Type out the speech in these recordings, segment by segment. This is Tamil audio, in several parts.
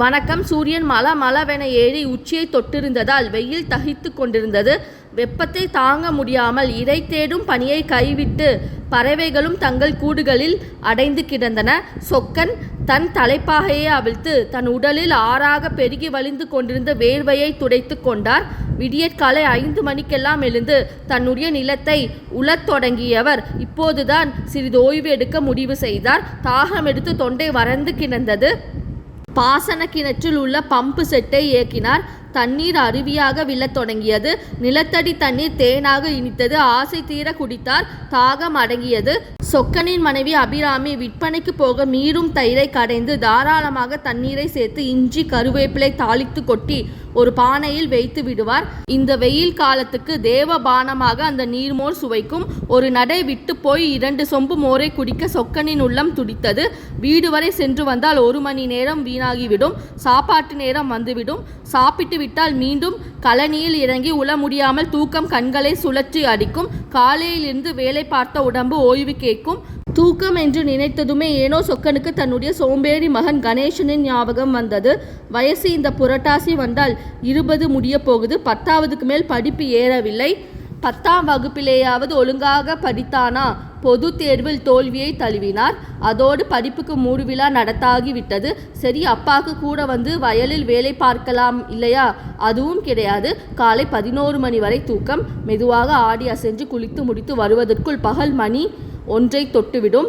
வணக்கம். சூரியன் மல மலவென ஏறி உச்சியை தொட்டிருந்ததால் வெயில் தகித்து கொண்டிருந்தது. வெப்பத்தை தாங்க முடியாமல் இரை தேடும் பணியை கைவிட்டு பறவைகளும் தங்கள் கூடுகளில் அடைந்து கிடந்தன. சொக்கன் தன் தலைப்பாகையை அவிழ்த்து தன் உடலில் ஆறாக பெருகி வழிந்து கொண்டிருந்த வேர்வையை துடைத்து கொண்டார். விடியற்காலை ஐந்து மணிக்கெல்லாம் எழுந்து தன்னுடைய நிலத்தை உலத் தொடங்கியவர் இப்போதுதான் சிறிது ஓய்வு எடுக்க முடிவு செய்தார். தாகம் எடுத்து தொண்டை வறந்து கிடந்தது. பாசன கிணற்றில் உள்ள பம்பு செட்டை இயக்கினார் தண்ணீர் அருவியாக விழத் தொடங்கியது. நிலத்தடி தண்ணீர் தேனாக இனித்தது. ஆசை தீர குடித்தார். தாகம் அடங்கியது. சொக்கனின் மனைவி அபிராமி விற்பனைக்கு போக மீறும் தயிரை கடைந்து தாராளமாக தண்ணீரை சேர்த்து இஞ்சி கருவேப்பிலை தாளித்து கொட்டி ஒரு பானையில் வைத்து விடுவார். இந்த வெயில் காலத்துக்கு தேவபானமாக அந்த நீர்மோர் சுவைக்கும். ஒரு நடை விட்டு போய் இரண்டு சொம்பு மோரை குடிக்க சொக்கனின் உள்ளம் துடித்தது. வீடு வரை சென்று வந்தால் ஒரு மணி நேரம் வீணாகிவிடும். சாப்பாட்டு நேரம் வந்துவிடும். சாப்பிட்டு விட்டால் மீண்டும் கழனியில் இறங்கி உள முடியாமல் தூக்கம் கண்களை சுழற்றி அடிக்கும். காலையிலிருந்து வேலை பார்த்த உடம்பு ஓய்வு கேட்கும். தூக்கம் என்று நினைத்ததுமே ஏனோ சொக்கனுக்கு தன்னுடைய சோம்பேறி மகன் கணேசனின் ஞாபகம் வந்தது. வயசு இந்த புரட்டாசி வந்தால் இருபது முடிய போகுது. பத்தாவதுக்கு மேல் படிப்பு ஏறவில்லை. பத்தாம் வகுப்பிலேயாவது ஒழுங்காக படித்தானா? பொது தேர்வில் தோல்வியை தழுவினார். அதோடு படிப்புக்கு மூடு விழா நடத்தாகிவிட்டது. சரி அப்பாக்கு கூட வந்து வயலில் வேலை பார்க்கலாம் இல்லையா? அதுவும் கிடையாது. காலை பதினோரு மணி வரை தூக்கம். மெதுவாக ஆடி அசைஞ்சு குளித்து முடித்து வருவதற்குள் பகல் மணி ஒன்றை தொட்டுவிடும்.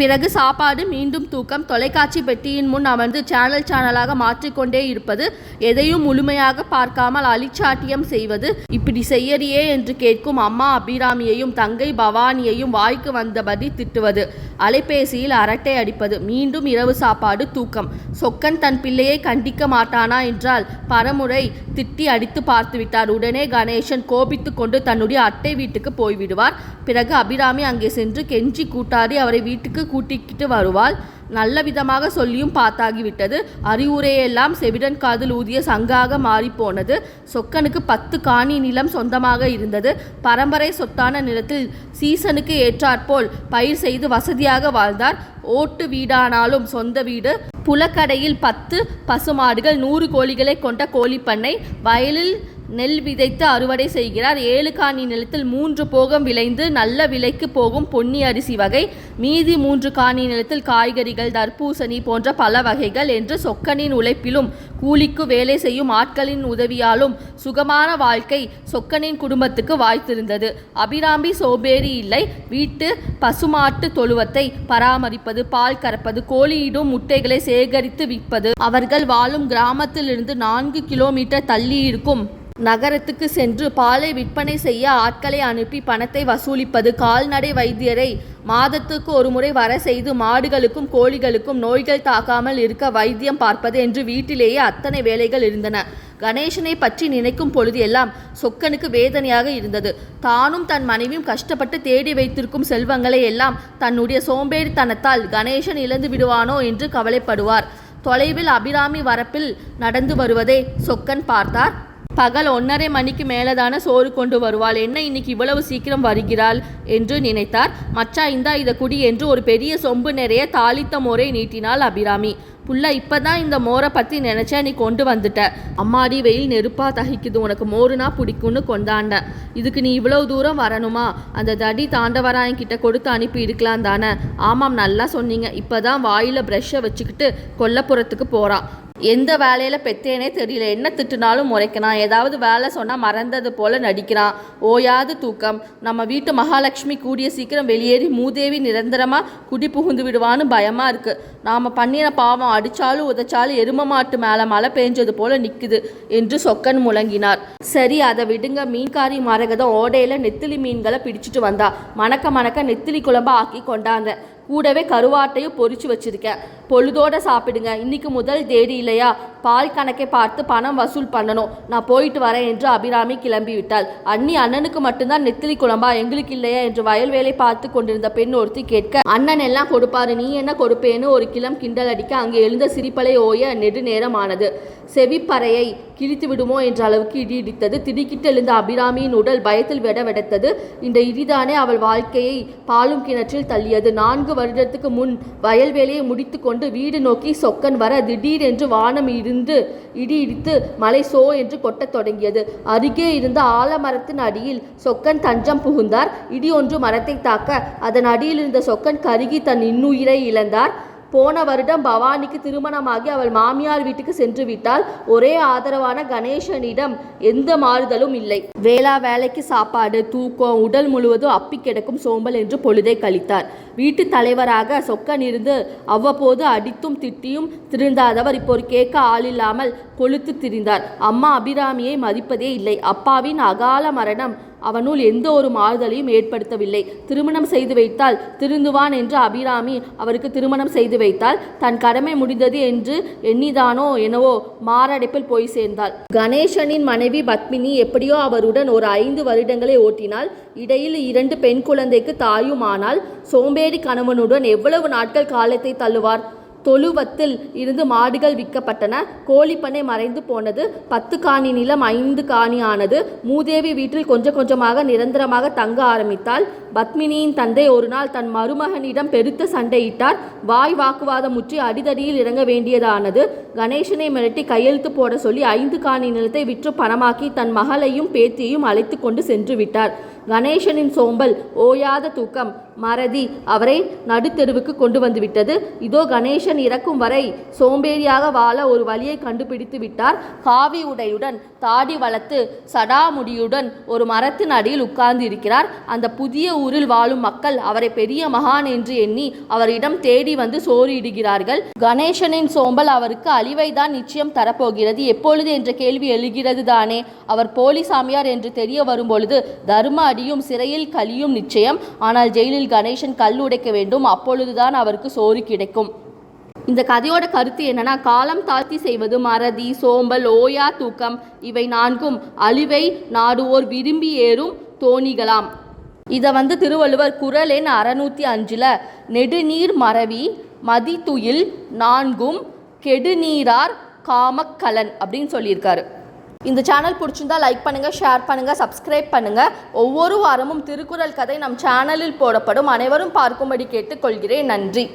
பிறகு சாப்பாடு மீண்டும் தூக்கம் தொலைக்காட்சி பெட்டியின் முன் அமர்ந்து சேனல் சேனலாக மாற்றிக்கொண்டே இருப்பது எதையும் முழுமையாக பார்க்காமல் அலிச்சாட்டியம் செய்வது. இப்படி செய்யறியே என்று கேட்கும் அம்மா அபிராமியையும் தங்கை பவானியையும் வாய்க்கு வந்தபடி திட்டுவது. அலைபேசியில் அரட்டை அடிப்பது. மீண்டும் இரவு சாப்பாடு தூக்கம். சொக்கன் தன் பிள்ளையை கண்டிக்க மாட்டானா என்றால் பரமுறை திட்டி அடித்து பார்த்துவிட்டார். உடனே கணேசன் கோபித்து கொண்டு தன்னுடைய அட்டை வீட்டுக்கு போய்விடுவார். பிறகு அபிராமி அங்கே சென்று கெஞ்சி கூட்டாடி அவரை வீட்டுக்கு கூட்டிக்கிட்டு வருவாள். நல்ல விதமாக சொல்லியும் பார்த்தாகிவிட்டது அறிவுரையெல்லாம் செவிடன் காதில் ஊதிய சங்காக மாறிப்போனது. சொக்கனுக்கு பத்து காணி நிலம் சொந்தமாக இருந்தது. பரம்பரை சொத்தான நிலத்தில் சீசனுக்கு ஏற்றாற்போல் பயிர் செய்து வசதியாக வாழ்ந்தார். ஓட்டு வீடானாலும் சொந்த வீடு. புலக்கடையில் பத்து பசுமாடுகள் நூறு கோழிகளை கொண்ட கோழிப்பண்ணை. வயலில் நெல் விதைத்து அறுவடை செய்கிறார். ஏழு காணி நிலத்தில் மூன்று போகம் விளைந்து நல்ல விலைக்கு போகும் பொன்னி அரிசி வகை மீதி மூன்று காணி நிலத்தில் காய்கறிகள் தர்பூசணி போன்ற பல வகைகள் என்று சொக்கனின் உழைப்பிலும் கூலிக்கு வேலை செய்யும் ஆட்களின் உதவியாலும் சுகமான வாழ்க்கை சொக்கனின் குடும்பத்துக்கு வாய்த்திருந்தது. அபிராமி சோபேறி இல்லை. வீட்டு பசுமாட்டு தொழுவத்தை பராமரிப்பது பால் கறப்பது கோழியிடும் முட்டைகளை சேகரித்து விற்பது. அவர்கள் வாழும் கிராமத்திலிருந்து நான்கு கிலோமீட்டர் தள்ளி இருக்கும் நகரத்துக்கு சென்று பாலை விற்பனை செய்ய ஆட்களை அனுப்பி பணத்தை வசூலிப்பது கால்நடை வைத்தியரை மாதத்துக்கு ஒரு முறை வர செய்து மாடுகளுக்கும் கோழிகளுக்கும் நோய்கள் தாக்காமல் இருக்க வைத்தியம் பார்ப்பது என்று வீட்டிலேயே அத்தனை வேலைகள் இருந்தன. கணேசனை பற்றி நினைக்கும் பொழுது எல்லாம் சொக்கனுக்கு வேதனையாக இருந்தது. தானும் தன் மனைவியும் கஷ்டப்பட்டு தேடி வைத்திருக்கும் செல்வங்களை எல்லாம் தன்னுடைய சோம்பேறித்தனத்தால் கணேசன் இழந்து விடுவானோ என்று கவலைப்படுவார். தொலைவில் அபிராமி வரப்பில் நடந்து வருவதை சொக்கன் பார்த்தார். பகல் ஒன்றரை மணிக்கு மேலதான சோறு கொண்டு வருவாள். என்ன இன்னைக்கு இவ்வளவு சீக்கிரம் வருகிறாள் என்று நினைத்தார். மச்சா இந்தா இத குடி என்று ஒரு பெரிய சொம்பு நிறைய தாளித்த மோரை நீட்டினாள் அபிராமி. புள்ள இப்பதான் இந்த மோரை பற்றி நினச்சா நீ கொண்டு வந்துட்ட. அம்மாடி வெயில் நெருப்பா தகிக்குது. உனக்கு மோருனா பிடிக்கும்னு கொண்டாண்ட. இதுக்கு நீ இவ்வளவு தூரம் வரணுமா? அந்த தடி தாண்டவராயன் கிட்ட கொடுத்து அனுப்பி இருக்கலாம் தானே. ஆமாம் நல்லா சொன்னீங்க. இப்பதான் வாயில ப்ரஷ்ஷை வச்சுக்கிட்டு கொல்லப்புறத்துக்கு போறான் எந்த வேலையில் பெத்தேனே தெரியல. என்ன திட்டுனாலும் முறைக்கிறான் ஏதாவது வேலை சொன்னால் மறந்தது போல் நடிக்கிறான். ஓயாது தூக்கம். நம்ம வீட்டு மகாலட்சுமி கூடிய சீக்கிரம் வெளியேறி மூதேவி நிரந்தரமாக குடி புகுந்து விடுவான்னு பயமாக இருக்குது நாம் பண்ணின பாவம் அடித்தாலும் உதைச்சாலும் எரும மாட்டு மேலே மழை பெஞ்சது போல் நிற்குது என்று சொக்கன் முழங்கினார். சரி அதை விடுங்க. மீன்காரி மரகதம் ஓடையில் நெத்திலி மீன்களை பிடிச்சிட்டு வந்தா. மணக்க மணக்க நெத்திலி குழம்பா ஆக்கி கொண்டாங்க. கூடவே கருவாட்டையும் பொறிச்சு வச்சிருக்கேன். பொழுதோட சாப்பிடுங்க. இன்னைக்கு முதல் தேதி இல்லையா? பால் கணக்கை பார்த்து பணம் வசூல் பண்ணணும். நான் போயிட்டு வரேன் என்று அபிராமி கிளம்பிவிட்டாள். அண்ணி அண்ணனுக்கு மட்டும்தான் நெத்திலி குழம்பா எங்களுக்கு இல்லையா என்று வயல் வேலை பார்த்து கொண்டிருந்த பெண் ஒருத்தி கேட்க அண்ணன் எல்லாம் கொடுப்பாரு நீ என்ன கொடுப்பேன்னு ஒரு கிளம் கிண்டல் அடிக்க அங்கே எழுந்த சிரிப்பலை ஓய நெடு நேரம் ஆனது செவிப்பறையை கிழித்து விடுமோ என்ற அளவுக்கு இடி இடித்தது. திடுக்கிட்டு எழுந்த அபிராமியின் உடல் பயத்தில் விட வெடத்தது. இந்த இடிதானே அவள் வாழ்க்கையை பாலும் கிணற்றில் தள்ளியது. நான்கு வருடத்துக்கு முன் வயல்வேலையை முடித்து கொண்டு வீடு நோக்கி சொக்கன் வர திடீரென்று வானம் இடி இருந்து இடி இடித்து மலை சோ என்று கொட்டத் தொடங்கியது. அருகே இருந்த ஆலமரத்தின் அடியில் சொக்கன் தஞ்சம் புகுந்தார். இடி ஒன்று மரத்தை தாக்க அதன் அடியில் இருந்த சொக்கன் கருகி தன் இன்னுயிரை இழந்தார். போன வருடம் பவானிக்கு திருமணமாகி அவள் மாமியார் வீட்டுக்கு சென்று விட்டால் ஒரே ஆதரவான கணேசனிடம் எந்த மாறுதலும் இல்லை. வேளா வேலைக்கு சாப்பாடு தூக்கம் உடல் முழுவதும் அப்பி கிடக்கும் சோம்பல் என்று பொழுதை கழித்தார். வீட்டு தலைவராக சொக்கன் இருந்து அவ்வப்போது அடித்தும் திட்டியும் திருந்தாதவர் இப்போ ஒரு கேட்க ஆளில்லாமல் கொளுத்து திரிந்தார். அம்மா அபிராமியை மதிப்பதே இல்லை. அப்பாவின் அகால மரணம் அவனுள் எந்த ஒரு மாறுதலையும் ஏற்படுத்தவில்லை. திருமணம் செய்து வைத்தால் திருந்துவான் என்று அபிராமி அவருக்கு திருமணம் செய்து வைத்தால் தன் கடமை முடிந்தது என்று எண்ணிதானோ எனவோ மாரடைப்பில் போய் சேர்ந்தாள். கணேசனின் மனைவி பத்மினி எப்படியோ அவருடன் ஒரு ஐந்து வருடங்களை ஓட்டினால் இடையில் இரண்டு பெண் குழந்தைக்கு தாயும் ஆனால் சோம்பேறி கணவனுடன் எவ்வளவு நாட்கள் காலத்தை தள்ளுவார்? தொழுவத்தில் இருந்து மாடுகள் விற்கப்பட்டன கோழிப்பண்ணை மறைந்து போனது. பத்து காணி நிலம் ஐந்து காணி ஆனது மூதேவி வீட்டில் கொஞ்சம் கொஞ்சமாக நிரந்தரமாக தங்க ஆரம்பித்தாள். பத்மினியின் தந்தை ஒரு நாள் தன் மருமகனிடம் பெருத்த சண்டையிட்டார். வாய் வாக்குவாதம் முற்றி அடிதடியில் இறங்க வேண்டியதானது. கணேசனை மிரட்டி கையெழுத்து போட சொல்லி ஐந்து காணி நிலத்தை விற்று பணமாக்கி தன் மகளையும் பேத்தியையும் அழைத்து கொண்டு சென்று விட்டார். கணேசனின் சோம்பல் ஓயாத தூக்கம். மறதி அவரை நடுத்தெருவுக்கு கொண்டு வந்துவிட்டது இதோ கணேசன் இறக்கும் வரை சோம்பேறியாக வாழ ஒரு வழியை கண்டுபிடித்து விட்டார். காவி உடையுடன் தாடி வளர்த்து சடாமுடியுடன் ஒரு மரத்தின் அடியில் உட்கார்ந்து இருக்கிறார். அந்த புதிய ஊரில் வாழும் மக்கள் அவரை பெரிய மகான் என்று எண்ணி அவரிடம் தேடி வந்து சோறிடுகிறார்கள். கணேசனின் சோம்பல் அவருக்கு அழிவை தான் நிச்சயம் தரப்போகிறது. எப்பொழுது என்ற கேள்வி எழுகிறது தானே. அவர் போலி சாமியார் என்று தெரிய வரும்பொழுது தர்ம அடியும் சிறையில் கலியும் நிச்சயம். ஆனால் ஜெயிலில் கணேசன் கல் உடைக்க வேண்டும். அப்பொழுதுதான் அவருக்கு சோறு கிடைக்கும். இந்த கதையோட கருத்து என்னன்னா காலம் தாழ்த்தி செய்வது மறதி சோம்பல் ஓயா தூக்கம் இவை நான்கும். அழிவை நாடுவோர் விரும்பி ஏறும் தோணிகளாம். இதை வந்து திருவள்ளுவர் குறள் எண் அறநூற்றி அஞ்சில் நெடுநீர் மறவி மதித்துயில் நான்கும் கெடுநீரார் காமக்கலன் அப்படின்னு சொல்லியிருக்காரு. இந்த சேனல் பிடிச்சிருந்தா லைக் பண்ணுங்கள் ஷேர் பண்ணுங்கள் சப்ஸ்கிரைப் பண்ணுங்கள் ஒவ்வொரு வாரமும் திருக்குறள் கதை நம் சேனலில் போடப்படும். அனைவரும் பார்க்கும்படி கேட்டுக்கொள்கிறேன். நன்றி.